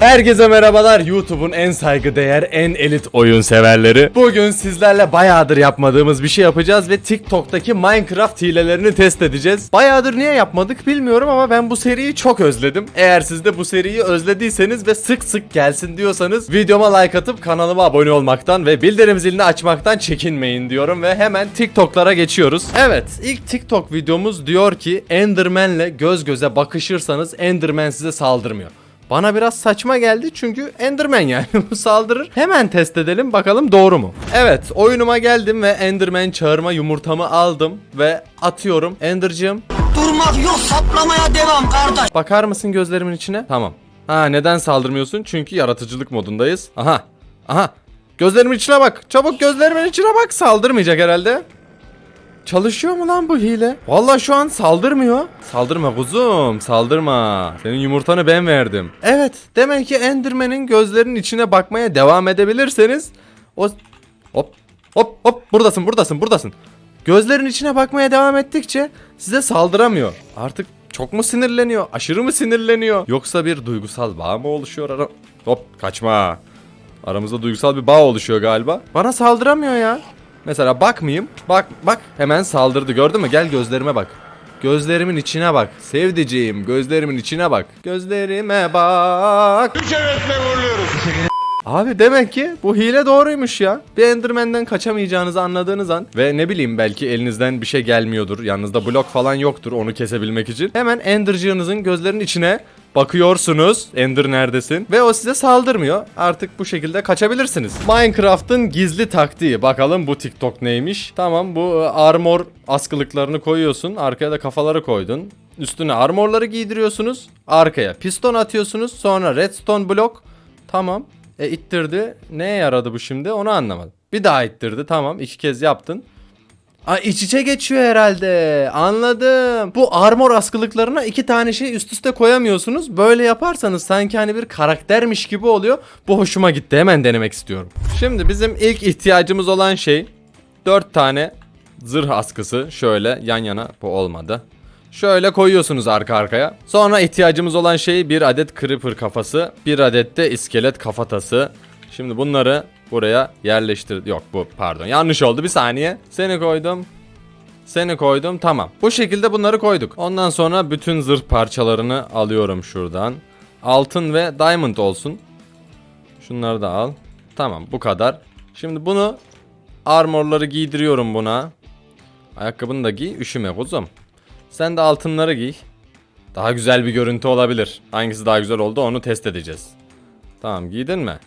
Herkese merhabalar YouTube'un en saygıdeğer, en elit oyun severleri. Bugün sizlerle bayağıdır yapmadığımız bir şey yapacağız ve TikTok'taki Minecraft hilelerini test edeceğiz. Bayağıdır niye yapmadık bilmiyorum ama ben bu seriyi çok özledim. Eğer siz de bu seriyi özlediyseniz ve sık sık gelsin diyorsanız videoma like atıp kanalıma abone olmaktan ve bildirim zilini açmaktan çekinmeyin diyorum ve hemen TikTok'lara geçiyoruz. Evet, ilk TikTok videomuz diyor ki Enderman'le göz göze bakışırsanız Enderman size saldırmıyor. Bana biraz saçma geldi çünkü Enderman yani bu saldırır. Hemen test edelim bakalım doğru mu? Evet oyunuma geldim ve Enderman çağırma yumurtamı aldım ve atıyorum. Ender'cığım Durmak yok saplamaya devam kardeş. bakar mısın gözlerimin içine? Tamam. Ha neden saldırmıyorsun? Çünkü yaratıcılık modundayız. Aha. Aha. Gözlerimin içine bak. Çabuk gözlerimin içine bak. Saldırmayacak herhalde. Çalışıyor mu lan bu hile? Vallahi şu an saldırmıyor. Saldırma kuzum, saldırma. Senin yumurtanı ben verdim. Evet, demek ki Enderman'in gözlerinin içine bakmaya devam edebilirseniz o hop hop hop buradasın, buradasın, buradasın. Gözlerin içine bakmaya devam ettikçe size saldıramıyor. Artık çok mu sinirleniyor? Aşırı mı sinirleniyor? Yoksa bir duygusal bağ mı oluşuyor ara? Hop kaçma. Aramızda duygusal bir bağ oluşuyor galiba. Bana saldıramıyor ya. Mesela bakmayayım. Bak bak hemen saldırdı gördün mü? Gel gözlerime bak. Gözlerimin içine bak. Sevdiceğim gözlerimin içine bak. Gözlerime bak. Abi demek ki bu hile doğruymuş ya. Bir Enderman'den kaçamayacağınızı anladığınız an ve ne bileyim belki elinizden bir şey gelmiyordur. Yanınızda blok falan yoktur onu kesebilmek için. Hemen Ender'cığınızın gözlerinin içine bakıyorsunuz. Ender neredesin? Ve o size saldırmıyor. Artık bu şekilde kaçabilirsiniz. Minecraft'ın gizli taktiği. Bakalım bu TikTok neymiş? Tamam bu e, armor askılıklarını koyuyorsun. Arkaya da kafaları koydun. Üstüne armorları giydiriyorsunuz. Arkaya piston atıyorsunuz. Sonra redstone blok. Tamam. E ittirdi. Neye yaradı bu şimdi? Onu anlamadım. Bir daha ittirdi. Tamam. iki kez yaptın. Aa, iç içe geçiyor herhalde. Anladım. Bu armor askılıklarına iki tane şey üst üste koyamıyorsunuz. Böyle yaparsanız sanki hani bir karaktermiş gibi oluyor. Bu hoşuma gitti. Hemen denemek istiyorum. Şimdi bizim ilk ihtiyacımız olan şey dört tane zırh askısı. Şöyle yan yana. Bu olmadı. Şöyle koyuyorsunuz arka arkaya. Sonra ihtiyacımız olan şey bir adet creeper kafası, bir adet de iskelet kafatası. Şimdi bunları buraya yerleştir. Yok bu pardon yanlış oldu bir saniye. Seni koydum. Seni koydum tamam. Bu şekilde bunları koyduk. Ondan sonra bütün zırh parçalarını alıyorum şuradan. Altın ve diamond olsun. Şunları da al. Tamam bu kadar. Şimdi bunu armorları giydiriyorum buna. Ayakkabını da giy üşüme kuzum. Sen de altınları giy. Daha güzel bir görüntü olabilir. Hangisi daha güzel oldu onu test edeceğiz. Tamam giydin mi?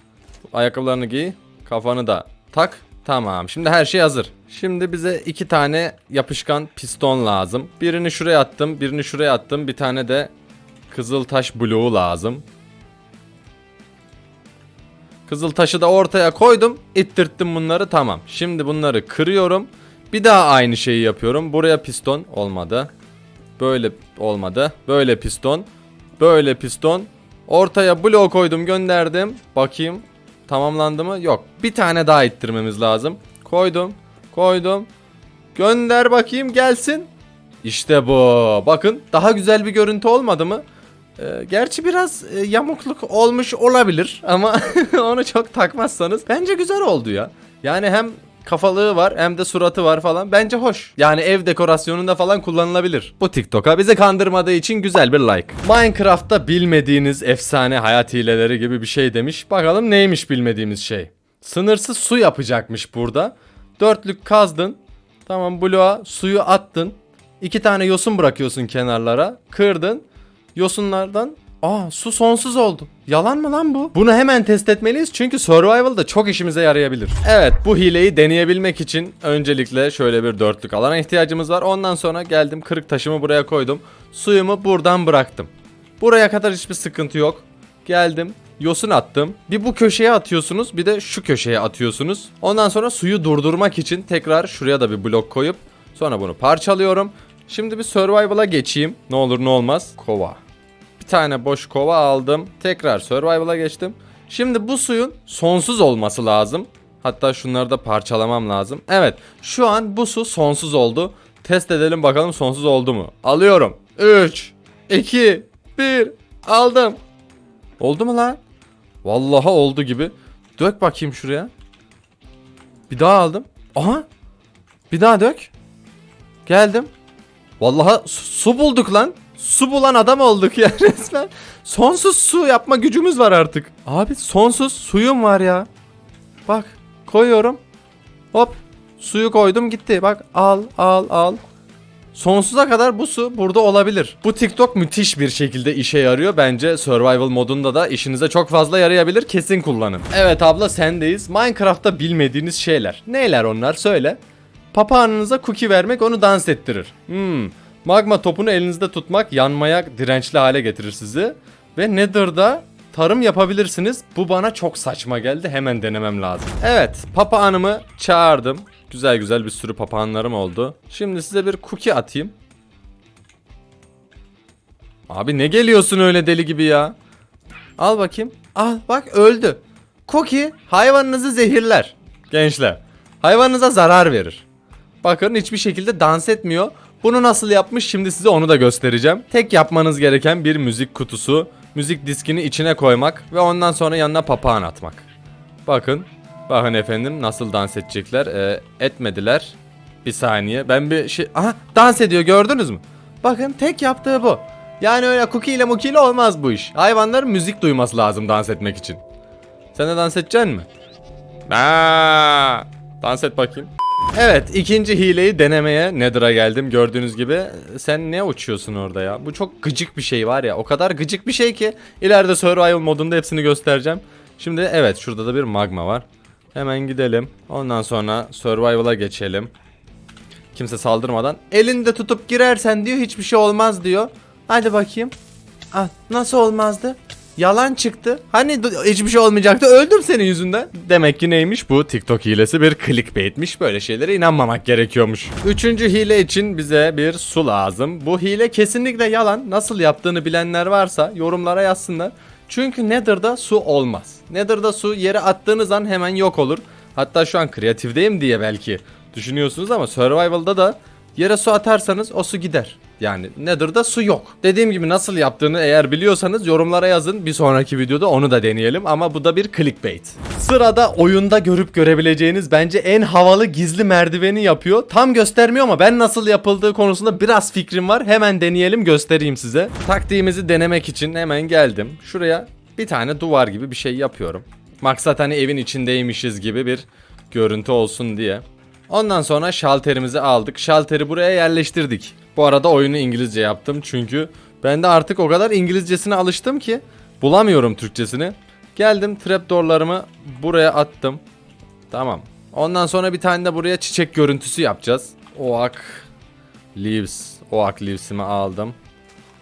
Ayakkabılarını giy. Kafanı da tak. Tamam şimdi her şey hazır. Şimdi bize iki tane yapışkan piston lazım. Birini şuraya attım, birini şuraya attım. Bir tane de kızıl taş bloğu lazım. Kızıl taşı da ortaya koydum. ittirttim bunları tamam. Şimdi bunları kırıyorum. Bir daha aynı şeyi yapıyorum. Buraya piston olmadı. Böyle olmadı. Böyle piston. Böyle piston. Ortaya blok koydum gönderdim. Bakayım tamamlandı mı? Yok. Bir tane daha ittirmemiz lazım. Koydum. Koydum. Gönder bakayım gelsin. İşte bu. Bakın daha güzel bir görüntü olmadı mı? Ee, gerçi biraz e, yamukluk olmuş olabilir ama onu çok takmazsanız bence güzel oldu ya. Yani hem kafalığı var hem de suratı var falan. Bence hoş. Yani ev dekorasyonunda falan kullanılabilir. Bu TikTok'a bizi kandırmadığı için güzel bir like. Minecraft'ta bilmediğiniz efsane hayat hileleri gibi bir şey demiş. Bakalım neymiş bilmediğimiz şey. Sınırsız su yapacakmış burada. Dörtlük kazdın. Tamam bloğa suyu attın. İki tane yosun bırakıyorsun kenarlara. Kırdın. Yosunlardan Aa su sonsuz oldu. Yalan mı lan bu? Bunu hemen test etmeliyiz çünkü survival'da çok işimize yarayabilir. Evet bu hileyi deneyebilmek için öncelikle şöyle bir dörtlük alana ihtiyacımız var. Ondan sonra geldim kırık taşımı buraya koydum. Suyumu buradan bıraktım. Buraya kadar hiçbir sıkıntı yok. Geldim yosun attım. Bir bu köşeye atıyorsunuz bir de şu köşeye atıyorsunuz. Ondan sonra suyu durdurmak için tekrar şuraya da bir blok koyup sonra bunu parçalıyorum. Şimdi bir survival'a geçeyim. Ne olur ne olmaz. Kova. Tane boş kova aldım. Tekrar survival'a geçtim. Şimdi bu suyun sonsuz olması lazım. Hatta şunları da parçalamam lazım. Evet şu an bu su sonsuz oldu. Test edelim bakalım sonsuz oldu mu? Alıyorum. 3, 2, 1 aldım. Oldu mu lan? Vallahi oldu gibi. Dök bakayım şuraya. Bir daha aldım. Aha. Bir daha dök. Geldim. Vallahi su, su bulduk lan. Su bulan adam olduk ya resmen. Sonsuz su yapma gücümüz var artık. Abi sonsuz suyum var ya. Bak koyuyorum. Hop suyu koydum gitti. Bak al al al. Sonsuza kadar bu su burada olabilir. Bu TikTok müthiş bir şekilde işe yarıyor. Bence survival modunda da işinize çok fazla yarayabilir. Kesin kullanın. Evet abla sendeyiz. Minecraft'ta bilmediğiniz şeyler. Neyler onlar söyle. Papağanınıza cookie vermek onu dans ettirir. Hmm. Magma topunu elinizde tutmak yanmaya dirençli hale getirir sizi. Ve Nether'da tarım yapabilirsiniz. Bu bana çok saçma geldi. Hemen denemem lazım. Evet, papağanımı çağırdım. Güzel güzel bir sürü papağanlarım oldu. Şimdi size bir cookie atayım. Abi ne geliyorsun öyle deli gibi ya? Al bakayım. Al bak öldü. Cookie hayvanınızı zehirler. Gençler. Hayvanınıza zarar verir. Bakın hiçbir şekilde dans etmiyor. Bunu nasıl yapmış şimdi size onu da göstereceğim. Tek yapmanız gereken bir müzik kutusu, müzik diskini içine koymak ve ondan sonra yanına papağan atmak. Bakın, bakın efendim nasıl dans edecekler. Ee, etmediler. Bir saniye ben bir şey... Aha dans ediyor gördünüz mü? Bakın tek yaptığı bu. Yani öyle cookie ile muki ile olmaz bu iş. Hayvanların müzik duyması lazım dans etmek için. Sen de dans edeceksin mi? Aa, dans et bakayım. Evet ikinci hileyi denemeye Nether'a geldim gördüğünüz gibi. Sen ne uçuyorsun orada ya? Bu çok gıcık bir şey var ya. O kadar gıcık bir şey ki ileride survival modunda hepsini göstereceğim. Şimdi evet şurada da bir magma var. Hemen gidelim. Ondan sonra survival'a geçelim. Kimse saldırmadan. Elinde tutup girersen diyor hiçbir şey olmaz diyor. Hadi bakayım. Ah, nasıl olmazdı? Yalan çıktı. Hani hiçbir şey olmayacaktı. Öldüm senin yüzünden. Demek ki neymiş bu TikTok hilesi bir clickbaitmiş. Böyle şeylere inanmamak gerekiyormuş. Üçüncü hile için bize bir su lazım. Bu hile kesinlikle yalan. Nasıl yaptığını bilenler varsa yorumlara yazsınlar. Çünkü Nether'da su olmaz. Nether'da su yere attığınız an hemen yok olur. Hatta şu an kreatifdeyim diye belki düşünüyorsunuz ama survival'da da Yere su atarsanız o su gider. Yani Nether'da su yok. Dediğim gibi nasıl yaptığını eğer biliyorsanız yorumlara yazın. Bir sonraki videoda onu da deneyelim ama bu da bir clickbait. Sırada oyunda görüp görebileceğiniz bence en havalı gizli merdiveni yapıyor. Tam göstermiyor ama ben nasıl yapıldığı konusunda biraz fikrim var. Hemen deneyelim göstereyim size. Taktiğimizi denemek için hemen geldim. Şuraya bir tane duvar gibi bir şey yapıyorum. Maksat hani evin içindeymişiz gibi bir görüntü olsun diye. Ondan sonra şalterimizi aldık. Şalteri buraya yerleştirdik. Bu arada oyunu İngilizce yaptım çünkü ben de artık o kadar İngilizcesine alıştım ki bulamıyorum Türkçesini. Geldim trapdoorlarımı buraya attım. Tamam. Ondan sonra bir tane de buraya çiçek görüntüsü yapacağız. Oak leaves. Oak leaves'imi aldım.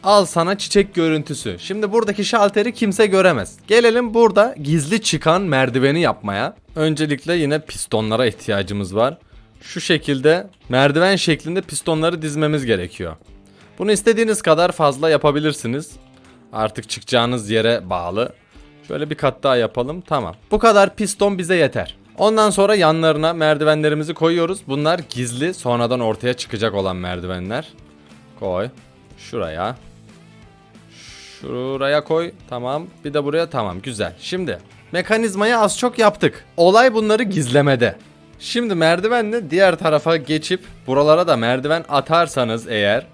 Al sana çiçek görüntüsü. Şimdi buradaki şalteri kimse göremez. Gelelim burada gizli çıkan merdiveni yapmaya. Öncelikle yine pistonlara ihtiyacımız var. Şu şekilde merdiven şeklinde pistonları dizmemiz gerekiyor. Bunu istediğiniz kadar fazla yapabilirsiniz. Artık çıkacağınız yere bağlı. Şöyle bir kat daha yapalım. Tamam. Bu kadar piston bize yeter. Ondan sonra yanlarına merdivenlerimizi koyuyoruz. Bunlar gizli sonradan ortaya çıkacak olan merdivenler. Koy. Şuraya. Şuraya koy. Tamam. Bir de buraya tamam. Güzel. Şimdi mekanizmayı az çok yaptık. Olay bunları gizlemede. Şimdi merdivenle diğer tarafa geçip buralara da merdiven atarsanız eğer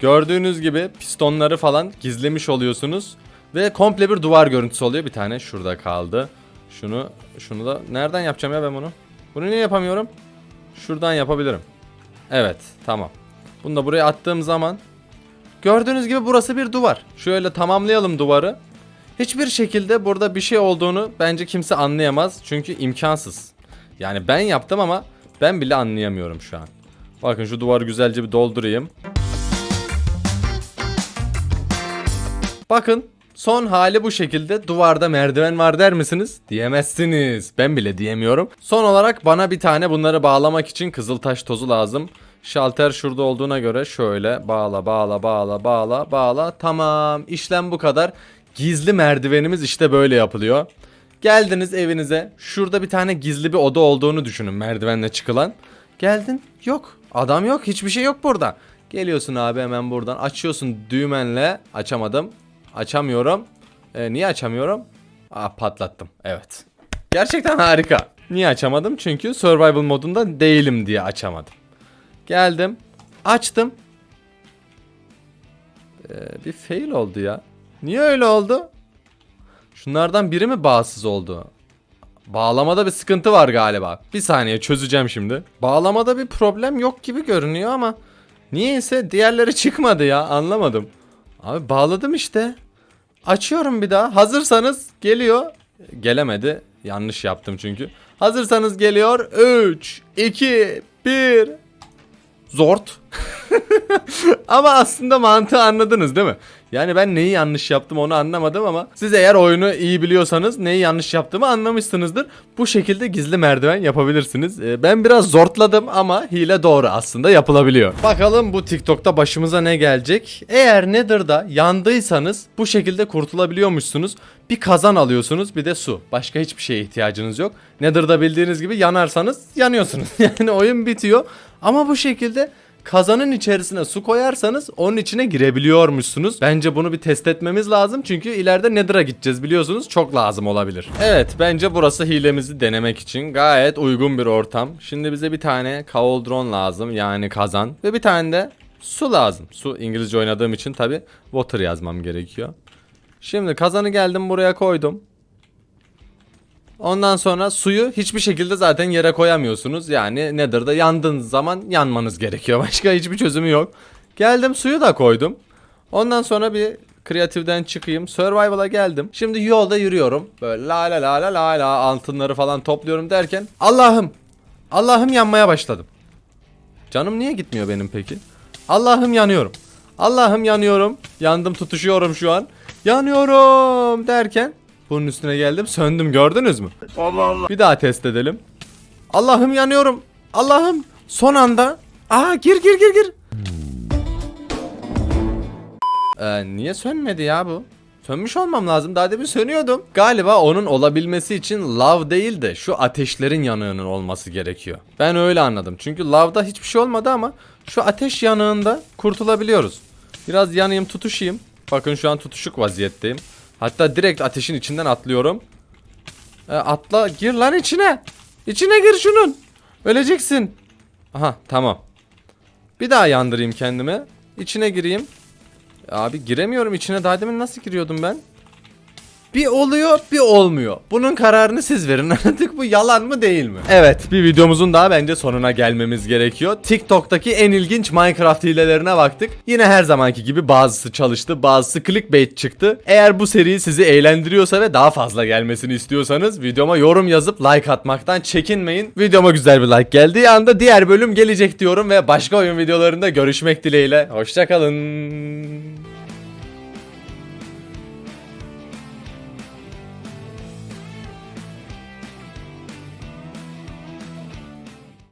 gördüğünüz gibi pistonları falan gizlemiş oluyorsunuz ve komple bir duvar görüntüsü oluyor. Bir tane şurada kaldı. Şunu şunu da nereden yapacağım ya ben bunu? Bunu niye yapamıyorum? Şuradan yapabilirim. Evet, tamam. Bunu da buraya attığım zaman Gördüğünüz gibi burası bir duvar. Şöyle tamamlayalım duvarı. Hiçbir şekilde burada bir şey olduğunu bence kimse anlayamaz. Çünkü imkansız. Yani ben yaptım ama ben bile anlayamıyorum şu an. Bakın şu duvarı güzelce bir doldurayım. Bakın son hali bu şekilde duvarda merdiven var der misiniz? Diyemezsiniz. Ben bile diyemiyorum. Son olarak bana bir tane bunları bağlamak için kızıltaş tozu lazım. Şalter şurada olduğuna göre şöyle bağla bağla bağla bağla bağla. Tamam işlem bu kadar. Gizli merdivenimiz işte böyle yapılıyor. Geldiniz evinize. Şurada bir tane gizli bir oda olduğunu düşünün merdivenle çıkılan. Geldin yok. Adam yok hiçbir şey yok burada. Geliyorsun abi hemen buradan açıyorsun düğmenle. Açamadım. Açamıyorum. Ee, niye açamıyorum? Aa patlattım. Evet. Gerçekten harika. Niye açamadım? Çünkü survival modunda değilim diye açamadım. Geldim. Açtım. Ee, bir fail oldu ya. Niye öyle oldu? Şunlardan biri mi bağımsız oldu? Bağlamada bir sıkıntı var galiba. Bir saniye çözeceğim şimdi. Bağlamada bir problem yok gibi görünüyor ama niyeyse diğerleri çıkmadı ya anlamadım. Abi bağladım işte. Açıyorum bir daha. Hazırsanız geliyor. Gelemedi. Yanlış yaptım çünkü. Hazırsanız geliyor. 3, 2, 1. Zort. ama aslında mantığı anladınız değil mi? Yani ben neyi yanlış yaptım onu anlamadım ama siz eğer oyunu iyi biliyorsanız neyi yanlış yaptığımı anlamışsınızdır. Bu şekilde gizli merdiven yapabilirsiniz. Ee, Ben biraz zortladım ama hile doğru aslında yapılabiliyor. Bakalım bu TikTok'ta başımıza ne gelecek? Eğer Nether'da yandıysanız bu şekilde kurtulabiliyormuşsunuz. Bir kazan alıyorsunuz bir de su. Başka hiçbir şeye ihtiyacınız yok. Nether'da bildiğiniz gibi yanarsanız yanıyorsunuz. Yani oyun bitiyor. Ama bu şekilde kazanın içerisine su koyarsanız onun içine girebiliyormuşsunuz. Bence bunu bir test etmemiz lazım çünkü ileride Nether'a gideceğiz biliyorsunuz çok lazım olabilir. Evet bence burası hilemizi denemek için gayet uygun bir ortam. Şimdi bize bir tane kauldron lazım yani kazan ve bir tane de su lazım. Su İngilizce oynadığım için tabi water yazmam gerekiyor. Şimdi kazanı geldim buraya koydum. Ondan sonra suyu hiçbir şekilde zaten yere koyamıyorsunuz. Yani Nether'da yandığınız zaman yanmanız gerekiyor. Başka hiçbir çözümü yok. Geldim suyu da koydum. Ondan sonra bir kreatiften çıkayım. Survival'a geldim. Şimdi yolda yürüyorum. Böyle la la la la la la altınları falan topluyorum derken Allah'ım Allah'ım yanmaya başladım. Canım niye gitmiyor benim peki? Allah'ım yanıyorum. Allah'ım yanıyorum. Yandım tutuşuyorum şu an. Yanıyorum derken bunun üstüne geldim söndüm gördünüz mü? Allah Allah. Bir daha test edelim. Allah'ım yanıyorum. Allah'ım son anda. Aa gir gir gir gir. Ee, niye sönmedi ya bu? Sönmüş olmam lazım. Daha demin sönüyordum. Galiba onun olabilmesi için lav değil de şu ateşlerin yanığının olması gerekiyor. Ben öyle anladım. Çünkü lavda hiçbir şey olmadı ama şu ateş yanığında kurtulabiliyoruz. Biraz yanayım tutuşayım. Bakın şu an tutuşuk vaziyetteyim. Hatta direkt ateşin içinden atlıyorum. E, atla gir lan içine. İçine gir şunun. Öleceksin. Aha tamam. Bir daha yandırayım kendimi. İçine gireyim. Abi giremiyorum içine. Daha demin nasıl giriyordum ben? Bir oluyor bir olmuyor. Bunun kararını siz verin. Artık bu yalan mı değil mi? Evet bir videomuzun daha bence sonuna gelmemiz gerekiyor. TikTok'taki en ilginç Minecraft hilelerine baktık. Yine her zamanki gibi bazısı çalıştı bazısı clickbait çıktı. Eğer bu seri sizi eğlendiriyorsa ve daha fazla gelmesini istiyorsanız videoma yorum yazıp like atmaktan çekinmeyin. Videoma güzel bir like geldiği anda diğer bölüm gelecek diyorum ve başka oyun videolarında görüşmek dileğiyle. Hoşçakalın.